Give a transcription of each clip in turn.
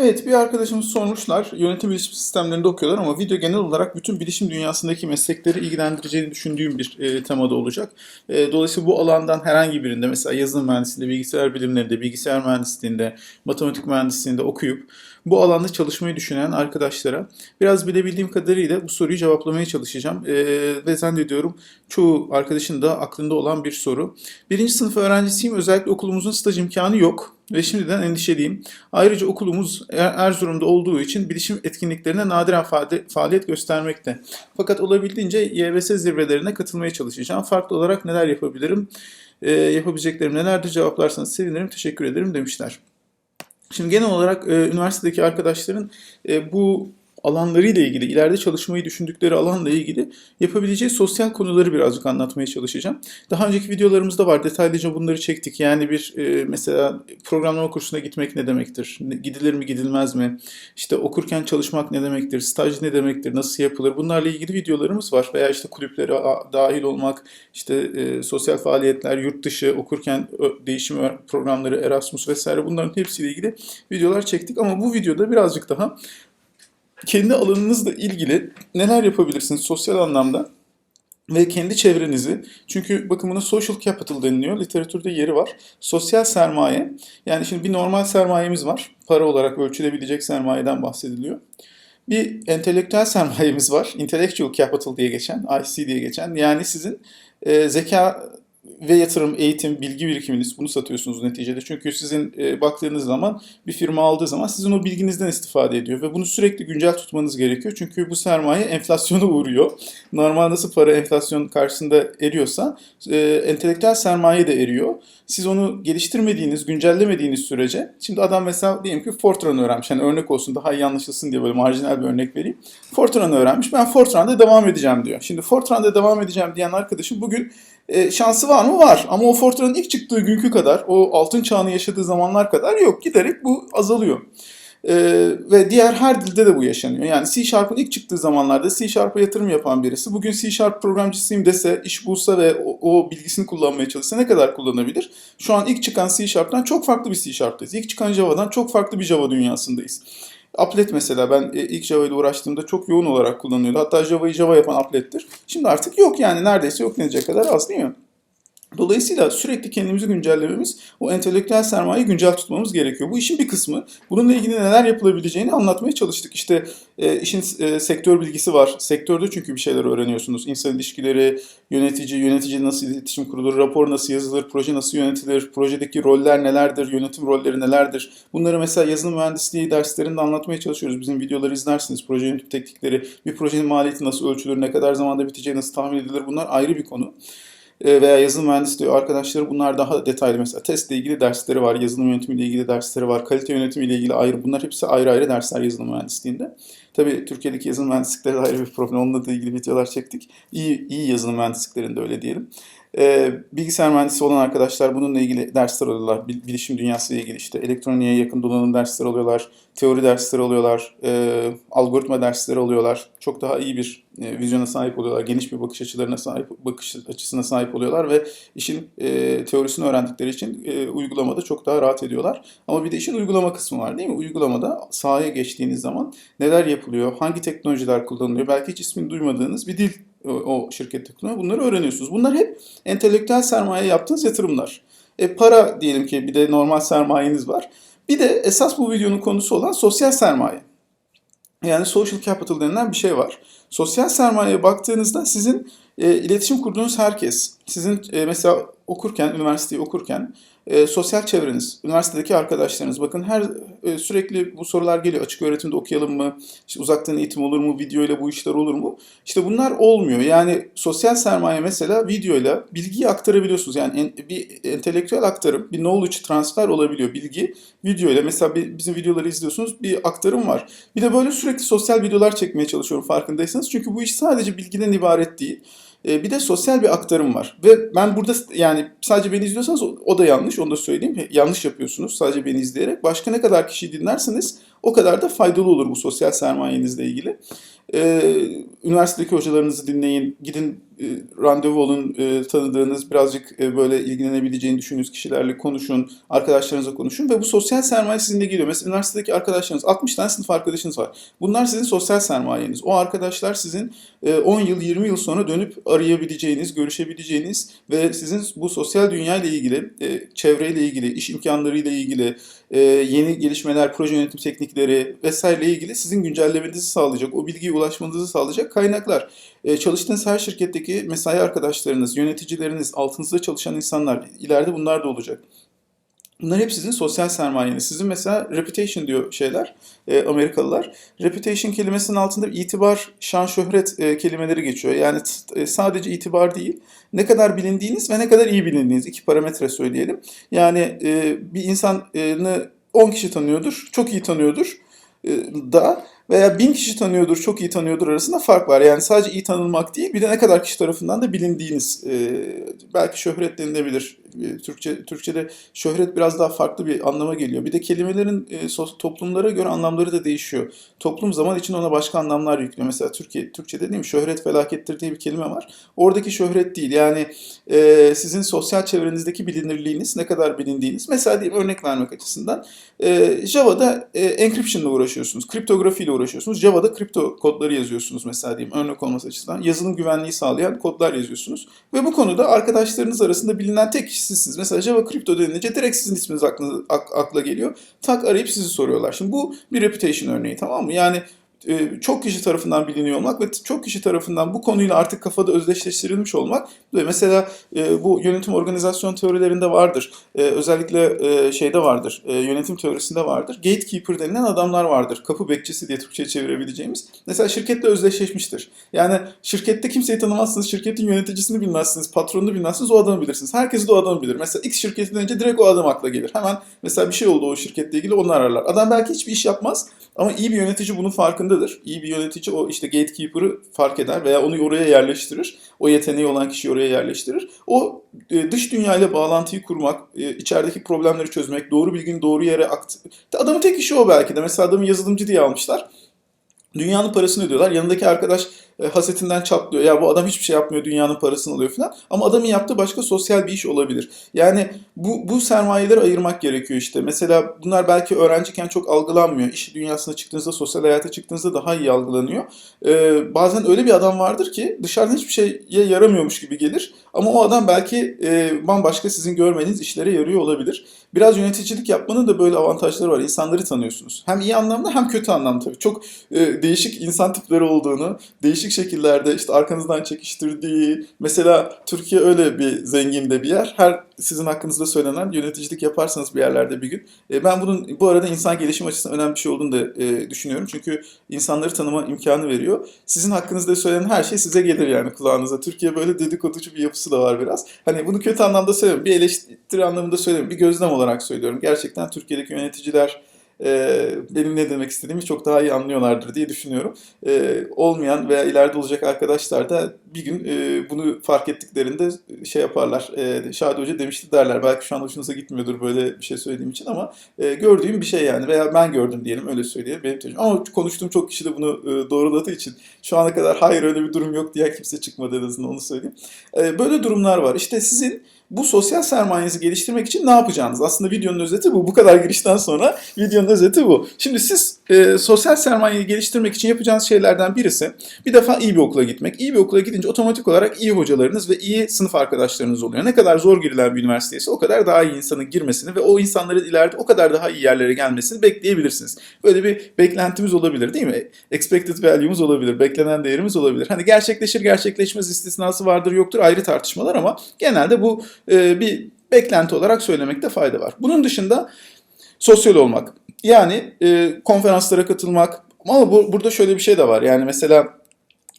Evet bir arkadaşımız sormuşlar. Yönetim bilişim sistemlerinde okuyorlar ama video genel olarak bütün bilişim dünyasındaki meslekleri ilgilendireceğini düşündüğüm bir e, temada olacak. E, dolayısıyla bu alandan herhangi birinde mesela yazılım mühendisliğinde, bilgisayar bilimlerinde, bilgisayar mühendisliğinde, matematik mühendisliğinde okuyup bu alanda çalışmayı düşünen arkadaşlara biraz bilebildiğim kadarıyla bu soruyu cevaplamaya çalışacağım. E, ve zannediyorum çoğu arkadaşın da aklında olan bir soru. Birinci sınıf öğrencisiyim. Özellikle okulumuzun staj imkanı yok ve şimdiden endişeliyim. Ayrıca okulumuz Er- Erzurum'da olduğu için bilişim etkinliklerine nadiren faali- faaliyet göstermekte. Fakat olabildiğince YBS zirvelerine katılmaya çalışacağım. Farklı olarak neler yapabilirim, e, yapabileceklerim nelerdir cevaplarsanız sevinirim, teşekkür ederim demişler. Şimdi genel olarak e, üniversitedeki arkadaşların e, bu alanlarıyla ilgili, ileride çalışmayı düşündükleri alanla ilgili yapabileceği sosyal konuları birazcık anlatmaya çalışacağım. Daha önceki videolarımızda var, detaylıca bunları çektik. Yani bir e, mesela programlama kursuna gitmek ne demektir? Gidilir mi, gidilmez mi? İşte okurken çalışmak ne demektir? Staj ne demektir? Nasıl yapılır? Bunlarla ilgili videolarımız var. Veya işte kulüplere dahil olmak, işte e, sosyal faaliyetler, yurt dışı okurken değişim programları, Erasmus vesaire bunların hepsiyle ilgili videolar çektik. Ama bu videoda birazcık daha kendi alanınızla ilgili neler yapabilirsiniz sosyal anlamda ve kendi çevrenizi çünkü bakın buna social capital deniliyor. Literatürde yeri var. Sosyal sermaye. Yani şimdi bir normal sermayemiz var. Para olarak ölçülebilecek sermayeden bahsediliyor. Bir entelektüel sermayemiz var. Intellectual capital diye geçen, IC diye geçen. Yani sizin e, zeka ve yatırım, eğitim, bilgi birikiminiz bunu satıyorsunuz neticede. Çünkü sizin e, baktığınız zaman bir firma aldığı zaman sizin o bilginizden istifade ediyor ve bunu sürekli güncel tutmanız gerekiyor. Çünkü bu sermaye enflasyona uğruyor. Normal nasıl para enflasyon karşısında eriyorsa e, entelektüel sermaye de eriyor. Siz onu geliştirmediğiniz, güncellemediğiniz sürece, şimdi adam mesela diyelim ki Fortran öğrenmiş. Hani örnek olsun daha iyi anlaşılsın diye böyle marjinal bir örnek vereyim. Fortran öğrenmiş. Ben Fortran'da devam edeceğim diyor. Şimdi Fortran'da devam edeceğim diyen arkadaşım bugün e, şansı var mı? Var. Ama o Fortran'ın ilk çıktığı günkü kadar, o altın çağını yaşadığı zamanlar kadar yok. Giderek bu azalıyor. Ee, ve diğer her dilde de bu yaşanıyor. Yani C Sharp'ın ilk çıktığı zamanlarda C Sharp'a yatırım yapan birisi bugün C Sharp programcısıyım dese, iş bulsa ve o, o bilgisini kullanmaya çalışsa ne kadar kullanabilir? Şu an ilk çıkan C Sharp'tan çok farklı bir C Sharp'tayız. İlk çıkan Java'dan çok farklı bir Java dünyasındayız. Applet mesela ben e, ilk Java ile uğraştığımda çok yoğun olarak kullanıyordu. Hatta Java'yı Java yapan Applet'tir. Şimdi artık yok yani neredeyse yok denecek kadar az değil mi? Dolayısıyla sürekli kendimizi güncellememiz, o entelektüel sermayeyi güncel tutmamız gerekiyor. Bu işin bir kısmı. Bununla ilgili neler yapılabileceğini anlatmaya çalıştık. İşte e, işin e, sektör bilgisi var. Sektörde çünkü bir şeyler öğreniyorsunuz. İnsan ilişkileri, yönetici, yönetici nasıl iletişim kurulur, rapor nasıl yazılır, proje nasıl yönetilir, projedeki roller nelerdir, yönetim rolleri nelerdir. Bunları mesela yazılım mühendisliği derslerinde anlatmaya çalışıyoruz. Bizim videoları izlersiniz. Proje yönetim teknikleri, bir projenin maliyeti nasıl ölçülür, ne kadar zamanda biteceği nasıl tahmin edilir bunlar ayrı bir konu veya yazılım mühendisliği arkadaşları bunlar daha detaylı mesela testle ilgili dersleri var, yazılım yönetimiyle ilgili dersleri var, kalite yönetimiyle ilgili ayrı bunlar hepsi ayrı ayrı dersler yazılım mühendisliğinde. Tabii Türkiye'deki yazılım mühendislikleri ayrı bir problem. Onunla da ilgili videolar çektik. İyi, iyi yazılım mühendisliklerinde öyle diyelim. Ee, bilgisayar mühendisi olan arkadaşlar bununla ilgili dersler alıyorlar. Bil- Bilişim dünyası ile ilgili işte elektroniğe yakın donanım dersleri alıyorlar. Teori dersleri alıyorlar. e, algoritma dersleri alıyorlar. Çok daha iyi bir e, vizyona sahip oluyorlar. Geniş bir bakış açılarına sahip, bakış açısına sahip oluyorlar ve işin e, teorisini öğrendikleri için e, uygulamada çok daha rahat ediyorlar. Ama bir de işin uygulama kısmı var değil mi? Uygulamada sahaya geçtiğiniz zaman neler yapılıyor, hangi teknolojiler kullanılıyor, belki hiç ismini duymadığınız bir dil o, şirkette kullanıyor. Bunları öğreniyorsunuz. Bunlar hep entelektüel sermaye yaptığınız yatırımlar. E, para diyelim ki bir de normal sermayeniz var. Bir de esas bu videonun konusu olan sosyal sermaye. Yani social capital denilen bir şey var. Sosyal sermayeye baktığınızda sizin e, iletişim kurduğunuz herkes, sizin e, mesela okurken, üniversiteyi okurken e, sosyal çevreniz, üniversitedeki arkadaşlarınız, bakın her e, sürekli bu sorular geliyor. Açık öğretimde okuyalım mı? İşte uzaktan eğitim olur mu? Video ile bu işler olur mu? İşte bunlar olmuyor. Yani sosyal sermaye mesela videoyla bilgiyi aktarabiliyorsunuz. Yani en- bir entelektüel aktarım, bir knowledge transfer olabiliyor. Bilgi videoyla mesela bir- bizim videoları izliyorsunuz bir aktarım var. Bir de böyle sürekli sosyal videolar çekmeye çalışıyorum farkındaysanız. Çünkü bu iş sadece bilgiden ibaret değil. Ee, bir de sosyal bir aktarım var. Ve ben burada yani sadece beni izliyorsanız o, da yanlış. Onu da söyleyeyim. Yanlış yapıyorsunuz sadece beni izleyerek. Başka ne kadar kişiyi dinlerseniz o kadar da faydalı olur bu sosyal sermayenizle ilgili. Ee, üniversitedeki hocalarınızı dinleyin. Gidin randevu olun, e, tanıdığınız, birazcık e, böyle ilgilenebileceğini düşündüğünüz kişilerle konuşun, arkadaşlarınızla konuşun ve bu sosyal sermaye sizinle geliyor. Mesela üniversitedeki arkadaşlarınız, 60 tane sınıf arkadaşınız var. Bunlar sizin sosyal sermayeniz. O arkadaşlar sizin e, 10 yıl, 20 yıl sonra dönüp arayabileceğiniz, görüşebileceğiniz ve sizin bu sosyal dünya ile ilgili, e, çevreyle ilgili, iş imkanları ile ilgili, e, yeni gelişmeler, proje yönetim teknikleri vesaireyle ilgili sizin güncellemenizi sağlayacak, o bilgiye ulaşmanızı sağlayacak kaynaklar. E, çalıştığınız her şirketteki mesai arkadaşlarınız, yöneticileriniz, altınızda çalışan insanlar, ileride bunlar da olacak. Bunlar hep sizin sosyal sermayeniz. Sizin mesela reputation diyor şeyler, e, Amerikalılar. Reputation kelimesinin altında itibar, şan, şöhret e, kelimeleri geçiyor. Yani e, sadece itibar değil, ne kadar bilindiğiniz ve ne kadar iyi bilindiğiniz iki parametre söyleyelim. Yani e, bir insanı 10 kişi tanıyordur, çok iyi tanıyordur e, da veya 1000 kişi tanıyordur, çok iyi tanıyordur arasında fark var. Yani sadece iyi tanınmak değil, bir de ne kadar kişi tarafından da bilindiğiniz, e, belki şöhret denilebilir. E, Türkçe Türkçe'de şöhret biraz daha farklı bir anlama geliyor. Bir de kelimelerin e, toplumlara göre anlamları da değişiyor. Toplum zaman için ona başka anlamlar yüklüyor. Mesela Türkiye Türkçe'de değil mi? Şöhret felakettir diye bir kelime var. Oradaki şöhret değil. Yani e, sizin sosyal çevrenizdeki bilinirliğiniz, ne kadar bilindiğiniz. Mesela diyeyim örnek vermek açısından e, Java'da e, encryption ile uğraşıyorsunuz, kriptografi ile uğraşıyorsunuz. Java'da kripto kodları yazıyorsunuz mesela diyeyim örnek olması açısından. Yazılım güvenliği sağlayan kodlar yazıyorsunuz. Ve bu konuda arkadaşlarınız arasında bilinen tek kişi. Mesela Java kripto denilince direkt sizin isminiz aklına, ak- akla geliyor. Tak arayıp sizi soruyorlar. Şimdi bu bir reputation örneği tamam mı? Yani çok kişi tarafından biliniyor olmak ve çok kişi tarafından bu konuyla artık kafada özdeşleştirilmiş olmak mesela e, bu yönetim organizasyon teorilerinde vardır. E, özellikle e, şeyde vardır. e, yönetim teorisinde vardır. Gatekeeper denilen adamlar vardır. Kapı bekçisi diye Türkçe'ye çevirebileceğimiz. Mesela şirketle özdeşleşmiştir. Yani şirkette kimseyi tanımazsınız, şirketin yöneticisini bilmezsiniz, patronunu bilmezsiniz, o adamı bilirsiniz. Herkes de o adamı bilir. Mesela X şirketinden önce direkt o adam akla gelir. Hemen mesela bir şey oldu o şirketle ilgili onu ararlar. Adam belki hiçbir iş yapmaz ama iyi bir yönetici bunun farkındadır. İyi bir yönetici o işte gatekeeper'ı fark eder veya onu oraya yerleştirir. O yeteneği olan kişiyi oraya yerleştirir. O e, dış dünyayla bağlantıyı kurmak, e, içerideki problemleri çözmek, doğru bilginin doğru yere akt... Adamın tek işi o belki de. Mesela adamı yazılımcı diye almışlar. Dünyanın parasını ödüyorlar. Yanındaki arkadaş e, hasetinden çatlıyor. Ya bu adam hiçbir şey yapmıyor, dünyanın parasını alıyor falan. Ama adamın yaptığı başka sosyal bir iş olabilir. Yani bu, bu sermayeleri ayırmak gerekiyor işte. Mesela bunlar belki öğrenciyken çok algılanmıyor. İş dünyasına çıktığınızda, sosyal hayata çıktığınızda daha iyi algılanıyor. Ee, bazen öyle bir adam vardır ki dışarıdan hiçbir şeye yaramıyormuş gibi gelir. Ama o adam belki e, bambaşka sizin görmediğiniz işlere yarıyor olabilir. Biraz yöneticilik yapmanın da böyle avantajları var. İnsanları tanıyorsunuz. Hem iyi anlamda hem kötü anlamda tabii. Çok e, değişik insan tipleri olduğunu, değişik şekillerde işte arkanızdan çekiştirdiği, mesela Türkiye öyle bir zengin de bir yer. Her sizin hakkınızda söylenen yöneticilik yaparsanız bir yerlerde bir gün. E, ben bunun bu arada insan gelişim açısından önemli bir şey olduğunu da e, düşünüyorum. Çünkü insanları tanıma imkanı veriyor. Sizin hakkınızda söylenen her şey size gelir yani kulağınıza. Türkiye böyle dedikoducu bir yapısı da var biraz. Hani bunu kötü anlamda söylemiyorum. Bir eleştiri anlamında söylemiyorum. Bir gözlem olarak söylüyorum. Gerçekten Türkiye'deki yöneticiler e, benim ne demek istediğimi çok daha iyi anlıyorlardır diye düşünüyorum. E, olmayan veya ileride olacak arkadaşlar da bir gün e, bunu fark ettiklerinde şey yaparlar. E, Şadi Hoca demişti derler. Belki şu an hoşunuza gitmiyordur böyle bir şey söylediğim için ama e, gördüğüm bir şey yani veya ben gördüm diyelim öyle söyleyeyim. Benim tecrübem. Ama konuştuğum çok kişi de bunu e, doğruladığı için şu ana kadar hayır öyle bir durum yok diye kimse çıkmadı en azından onu söyleyeyim. E, böyle durumlar var. İşte sizin bu sosyal sermayenizi geliştirmek için ne yapacağınız? Aslında videonun özeti bu. Bu kadar girişten sonra videonun özeti bu. Şimdi siz e, sosyal sermayeyi geliştirmek için yapacağınız şeylerden birisi bir defa iyi bir okula gitmek. İyi bir okula gidince otomatik olarak iyi hocalarınız ve iyi sınıf arkadaşlarınız oluyor. Ne kadar zor girilen bir üniversiteyse o kadar daha iyi insanın girmesini ve o insanların ileride o kadar daha iyi yerlere gelmesini bekleyebilirsiniz. Böyle bir beklentimiz olabilir değil mi? Expected value'umuz olabilir, beklenen değerimiz olabilir. Hani gerçekleşir gerçekleşmez istisnası vardır yoktur ayrı tartışmalar ama genelde bu e, bir beklenti olarak söylemekte fayda var. Bunun dışında sosyal olmak. Yani e, konferanslara katılmak. Ama bu, burada şöyle bir şey de var. Yani mesela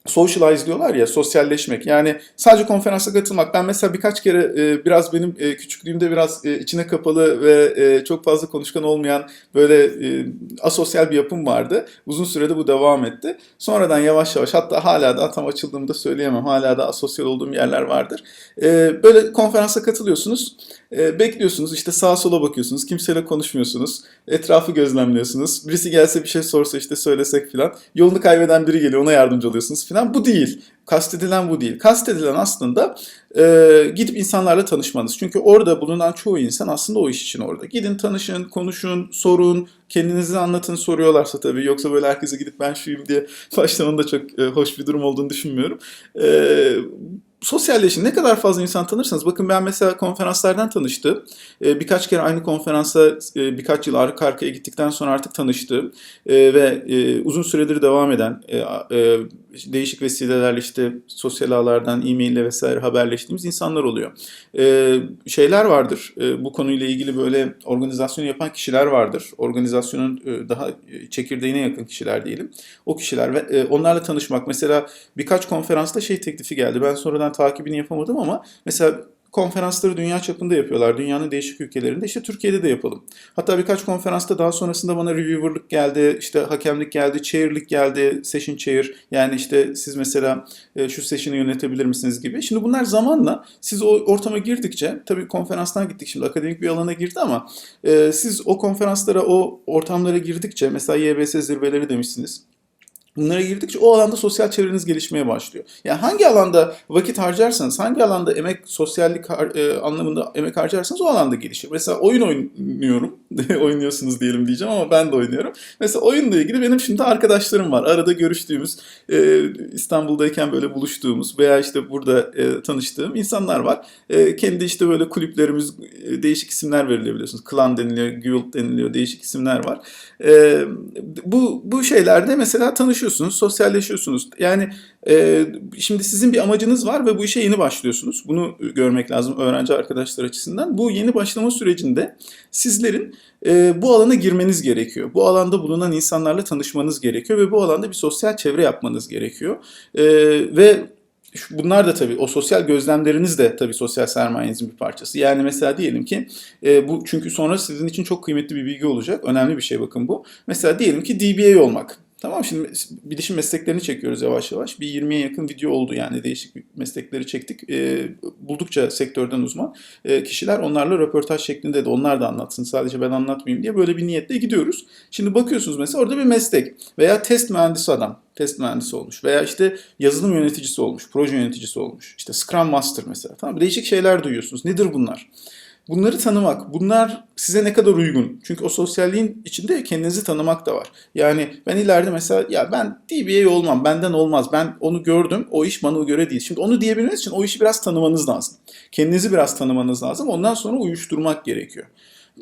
socialize diyorlar ya sosyalleşmek. Yani sadece konferansa katılmak. Ben mesela birkaç kere e, biraz benim e, küçüklüğümde biraz e, içine kapalı ve e, çok fazla konuşkan olmayan böyle e, asosyal bir yapım vardı. Uzun sürede bu devam etti. Sonradan yavaş yavaş hatta hala da tam açıldığımda söyleyemem. Hala da asosyal olduğum yerler vardır. E, böyle konferansa katılıyorsunuz. E, bekliyorsunuz işte sağa sola bakıyorsunuz. Kimseyle konuşmuyorsunuz. Etrafı gözlemliyorsunuz. Birisi gelse bir şey sorsa işte söylesek filan. Yolunu kaybeden biri geliyor ona yardımcı oluyorsunuz filan. Bu değil. Kastedilen bu değil. Kastedilen aslında e, gidip insanlarla tanışmanız. Çünkü orada bulunan çoğu insan aslında o iş için orada. Gidin tanışın, konuşun, sorun, kendinizi anlatın soruyorlarsa tabii. Yoksa böyle herkese gidip ben şuyum diye başlamanın da çok e, hoş bir durum olduğunu düşünmüyorum. E, sosyalleşin. Ne kadar fazla insan tanırsanız. Bakın ben mesela konferanslardan tanıştım. E, birkaç kere aynı konferansa e, birkaç yıl arka arkaya gittikten sonra artık tanıştım. E, ve e, uzun süredir devam eden e, e, değişik vesilelerle işte sosyal ağlardan, e-mail vesaire haberleştiğimiz insanlar oluyor. E, şeyler vardır. E, bu konuyla ilgili böyle organizasyon yapan kişiler vardır. Organizasyonun e, daha çekirdeğine yakın kişiler diyelim. O kişiler ve e, onlarla tanışmak. Mesela birkaç konferansta şey teklifi geldi. Ben sonradan takibini yapamadım ama mesela konferansları dünya çapında yapıyorlar. Dünyanın değişik ülkelerinde. İşte Türkiye'de de yapalım. Hatta birkaç konferansta daha sonrasında bana reviewer'lık geldi, işte hakemlik geldi, chair'lik geldi, session chair. Yani işte siz mesela e, şu session'ı yönetebilir misiniz gibi. Şimdi bunlar zamanla siz o ortama girdikçe, tabii konferanstan gittik şimdi akademik bir alana girdi ama e, siz o konferanslara, o ortamlara girdikçe, mesela YBS zirveleri demişsiniz. Bunlara girdikçe o alanda sosyal çevreniz gelişmeye başlıyor. Yani hangi alanda vakit harcarsanız, hangi alanda emek, sosyallik e, anlamında emek harcarsanız o alanda gelişir. Mesela oyun oynuyorum, oynuyorsunuz diyelim diyeceğim ama ben de oynuyorum. Mesela oyunla ilgili benim şimdi arkadaşlarım var. Arada görüştüğümüz, e, İstanbul'dayken böyle buluştuğumuz veya işte burada e, tanıştığım insanlar var. E, kendi işte böyle kulüplerimiz, e, değişik isimler veriliyor biliyorsunuz. Klan deniliyor, guild deniliyor, değişik isimler var. E, bu, bu şeylerde mesela tanışıyorsunuz tanışıyorsunuz, sosyalleşiyorsunuz. Yani e, şimdi sizin bir amacınız var ve bu işe yeni başlıyorsunuz. Bunu görmek lazım öğrenci arkadaşlar açısından. Bu yeni başlama sürecinde sizlerin e, bu alana girmeniz gerekiyor. Bu alanda bulunan insanlarla tanışmanız gerekiyor ve bu alanda bir sosyal çevre yapmanız gerekiyor. E, ve Bunlar da tabii o sosyal gözlemleriniz de tabii sosyal sermayenizin bir parçası. Yani mesela diyelim ki e, bu çünkü sonra sizin için çok kıymetli bir bilgi olacak. Önemli bir şey bakın bu. Mesela diyelim ki DBA olmak. Tamam şimdi bilişim mesleklerini çekiyoruz yavaş yavaş. Bir 20'ye yakın video oldu yani değişik meslekleri çektik. E, buldukça sektörden uzman e, kişiler onlarla röportaj şeklinde de onlar da anlatsın. Sadece ben anlatmayayım diye böyle bir niyetle gidiyoruz. Şimdi bakıyorsunuz mesela orada bir meslek veya test mühendisi adam test mühendisi olmuş veya işte yazılım yöneticisi olmuş, proje yöneticisi olmuş. İşte Scrum Master mesela. Tamam değişik şeyler duyuyorsunuz. Nedir bunlar? Bunları tanımak, bunlar size ne kadar uygun? Çünkü o sosyalliğin içinde kendinizi tanımak da var. Yani ben ileride mesela ya ben DBA olmam, benden olmaz. Ben onu gördüm, o iş bana göre değil. Şimdi onu diyebilmeniz için o işi biraz tanımanız lazım. Kendinizi biraz tanımanız lazım. Ondan sonra uyuşturmak gerekiyor.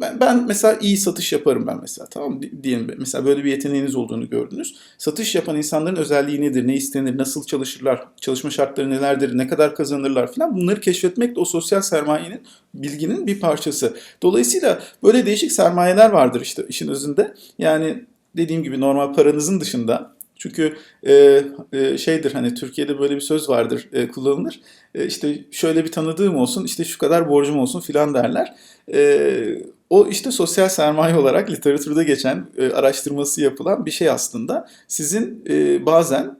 Ben, ben mesela iyi satış yaparım ben mesela tamam? Diyelim mesela böyle bir yeteneğiniz olduğunu gördünüz. Satış yapan insanların özelliği nedir, ne istenir, nasıl çalışırlar, çalışma şartları nelerdir, ne kadar kazanırlar falan bunları keşfetmek de o sosyal sermayenin, bilginin bir parçası. Dolayısıyla böyle değişik sermayeler vardır işte işin özünde. Yani dediğim gibi normal paranızın dışında çünkü e, e, şeydir hani Türkiye'de böyle bir söz vardır e, kullanılır. E, işte şöyle bir tanıdığım olsun işte şu kadar borcum olsun filan derler. E, o işte sosyal sermaye olarak literatürde geçen e, araştırması yapılan bir şey aslında. Sizin e, bazen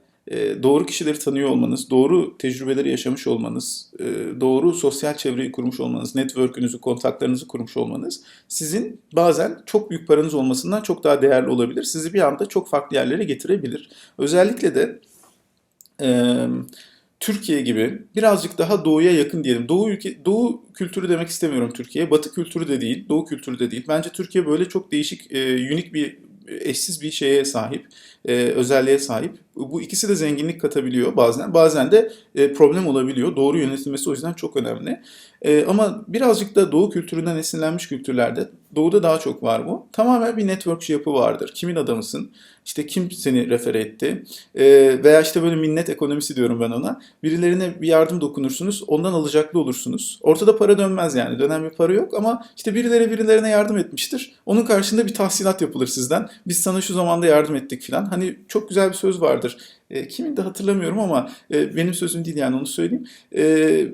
doğru kişileri tanıyor olmanız, doğru tecrübeleri yaşamış olmanız, e, doğru sosyal çevreyi kurmuş olmanız, network'ünüzü, kontaklarınızı kurmuş olmanız sizin bazen çok büyük paranız olmasından çok daha değerli olabilir. Sizi bir anda çok farklı yerlere getirebilir. Özellikle de e, Türkiye gibi birazcık daha doğuya yakın diyelim. Doğu ülke doğu kültürü demek istemiyorum Türkiye. Batı kültürü de değil, doğu kültürü de değil. Bence Türkiye böyle çok değişik, e, unik bir eşsiz bir şeye sahip, e, özelliğe sahip. Bu ikisi de zenginlik katabiliyor bazen. Bazen de e, problem olabiliyor. Doğru yönetilmesi o yüzden çok önemli. E, ama birazcık da doğu kültüründen esinlenmiş kültürlerde doğuda daha çok var bu. Tamamen bir network yapı vardır. Kimin adamısın? İşte kim seni refer etti? E, veya işte böyle minnet ekonomisi diyorum ben ona. Birilerine bir yardım dokunursunuz, ondan alacaklı olursunuz. Ortada para dönmez yani. Dönen bir para yok ama işte birileri birilerine yardım etmiştir. Onun karşında bir tahsilat yapılır sizden. Biz sana şu zamanda yardım ettik filan. Hani çok güzel bir söz vardır. E, kimin de hatırlamıyorum ama e, benim sözüm değil yani onu söyleyeyim. E,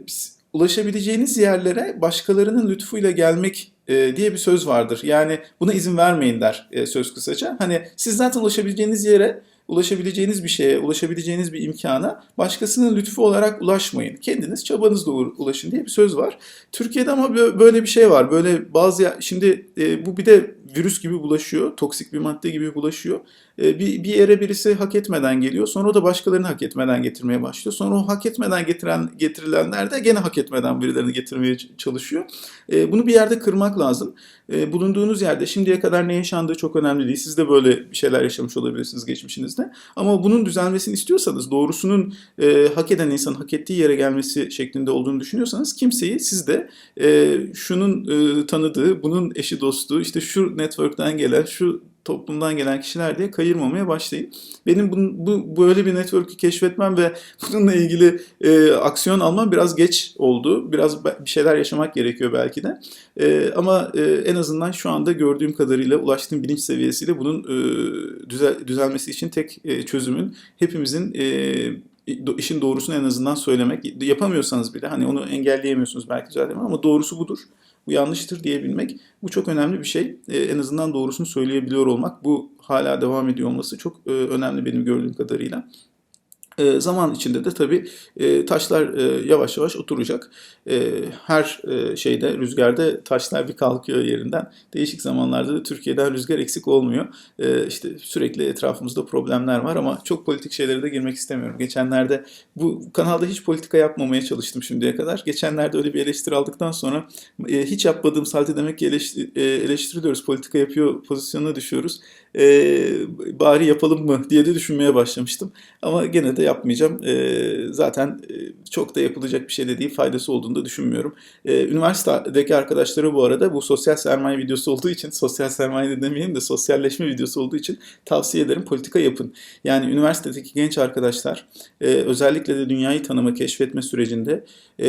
ulaşabileceğiniz yerlere başkalarının lütfuyla gelmek e, diye bir söz vardır. Yani buna izin vermeyin der e, söz kısaca. Hani siz zaten ulaşabileceğiniz yere ulaşabileceğiniz bir şeye, ulaşabileceğiniz bir imkana başkasının lütfu olarak ulaşmayın. Kendiniz çabanızla ulaşın diye bir söz var. Türkiye'de ama bö- böyle bir şey var. Böyle bazı şimdi e, bu bir de virüs gibi bulaşıyor, toksik bir madde gibi bulaşıyor. E, bir, bir yere birisi hak etmeden geliyor, sonra o da başkalarını hak etmeden getirmeye başlıyor. Sonra o hak etmeden getiren getirilenler de gene hak etmeden birilerini getirmeye çalışıyor. E, bunu bir yerde kırmak lazım. E, bulunduğunuz yerde şimdiye kadar ne yaşandığı çok önemli değil. Siz de böyle bir şeyler yaşamış olabilirsiniz geçmişinizde. Ama bunun düzelmesini istiyorsanız, doğrusunun e, hak eden insanın hak ettiği yere gelmesi şeklinde olduğunu düşünüyorsanız kimseyi siz de e, şunun e, tanıdığı, bunun eşi dostu, işte şu network'ten gelen, şu toplumdan gelen kişiler diye kayırmamaya başlayın. Benim bu, bu böyle bir network'ü keşfetmem ve bununla ilgili e, aksiyon almam biraz geç oldu. Biraz bir şeyler yaşamak gerekiyor belki de. E, ama e, en azından şu anda gördüğüm kadarıyla ulaştığım bilinç seviyesiyle bunun e, düzel, düzelmesi için tek e, çözümün hepimizin e, işin doğrusunu en azından söylemek. Yapamıyorsanız bile hani onu engelleyemiyorsunuz belki zaten ama doğrusu budur. Bu yanlıştır diyebilmek. Bu çok önemli bir şey. E, en azından doğrusunu söyleyebiliyor olmak. Bu hala devam ediyor olması çok e, önemli benim gördüğüm kadarıyla. E, zaman içinde de tabii e, taşlar e, yavaş yavaş oturacak. E, her e, şeyde rüzgarda taşlar bir kalkıyor yerinden. Değişik zamanlarda da Türkiye'den rüzgar eksik olmuyor. E, işte sürekli etrafımızda problemler var ama çok politik şeylere de girmek istemiyorum. Geçenlerde bu kanalda hiç politika yapmamaya çalıştım şimdiye kadar. Geçenlerde öyle bir eleştiri aldıktan sonra e, hiç yapmadığım halde demek ki eleşti- e, eleştiriliyoruz, politika yapıyor pozisyonuna düşüyoruz. E, bari yapalım mı diye de düşünmeye başlamıştım. Ama gene de yapmayacağım. Ee, zaten e, çok da yapılacak bir şey de değil. Faydası olduğunu da düşünmüyorum. Ee, üniversitedeki arkadaşlara bu arada bu sosyal sermaye videosu olduğu için, sosyal sermaye de de sosyalleşme videosu olduğu için tavsiye ederim politika yapın. Yani üniversitedeki genç arkadaşlar e, özellikle de dünyayı tanıma, keşfetme sürecinde e,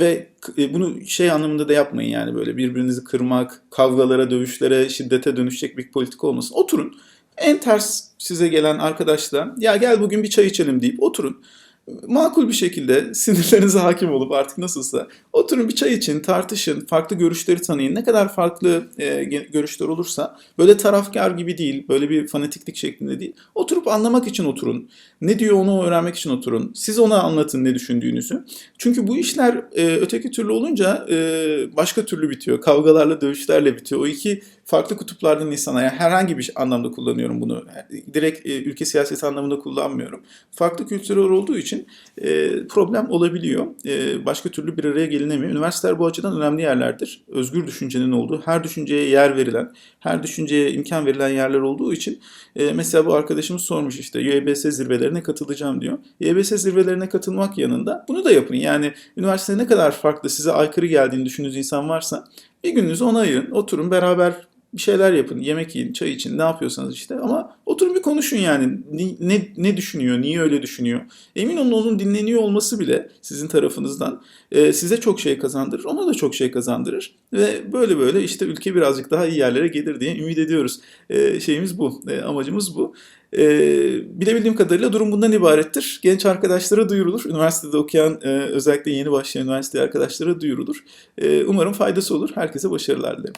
ve e, bunu şey anlamında da yapmayın yani böyle birbirinizi kırmak, kavgalara, dövüşlere, şiddete dönüşecek bir politika olmasın. Oturun en ters size gelen arkadaşla ya gel bugün bir çay içelim deyip oturun. Makul bir şekilde sinirlerinize hakim olup artık nasılsa oturun bir çay için tartışın, farklı görüşleri tanıyın. Ne kadar farklı e, görüşler olursa böyle tarafkar gibi değil, böyle bir fanatiklik şeklinde değil. Oturup anlamak için oturun. Ne diyor onu öğrenmek için oturun. Siz ona anlatın ne düşündüğünüzü. Çünkü bu işler e, öteki türlü olunca e, başka türlü bitiyor. Kavgalarla, dövüşlerle bitiyor. O iki farklı kutuplardan insana yani herhangi bir anlamda kullanıyorum bunu. Direkt e, ülke siyaseti anlamında kullanmıyorum. Farklı kültürler olduğu için e, problem olabiliyor. E, başka türlü bir araya gelinemiyor. Üniversiteler bu açıdan önemli yerlerdir. Özgür düşüncenin olduğu, her düşünceye yer verilen, her düşünceye imkan verilen yerler olduğu için e, mesela bu arkadaşımız sormuş işte YBS zirvelerine katılacağım diyor. YBS zirvelerine katılmak yanında bunu da yapın. Yani üniversitede ne kadar farklı size aykırı geldiğini düşündüğünüz insan varsa bir gününüzü ona ayırın. Oturun beraber bir şeyler yapın. Yemek yiyin, çay için ne yapıyorsanız işte. Ama oturun bir konuşun yani. Ni- Ne, ne düşünüyor, niye öyle düşünüyor. Emin olun onun dinleniyor olması bile sizin tarafınızdan e, size çok şey kazandırır. Ona da çok şey kazandırır. Ve böyle böyle işte ülke birazcık daha iyi yerlere gelir diye ümit ediyoruz. E, şeyimiz bu, e, amacımız bu. E, bilebildiğim kadarıyla durum bundan ibarettir. Genç arkadaşlara duyurulur. Üniversitede okuyan, e, özellikle yeni başlayan üniversite arkadaşlara duyurulur. E, umarım faydası olur. Herkese başarılar dilerim.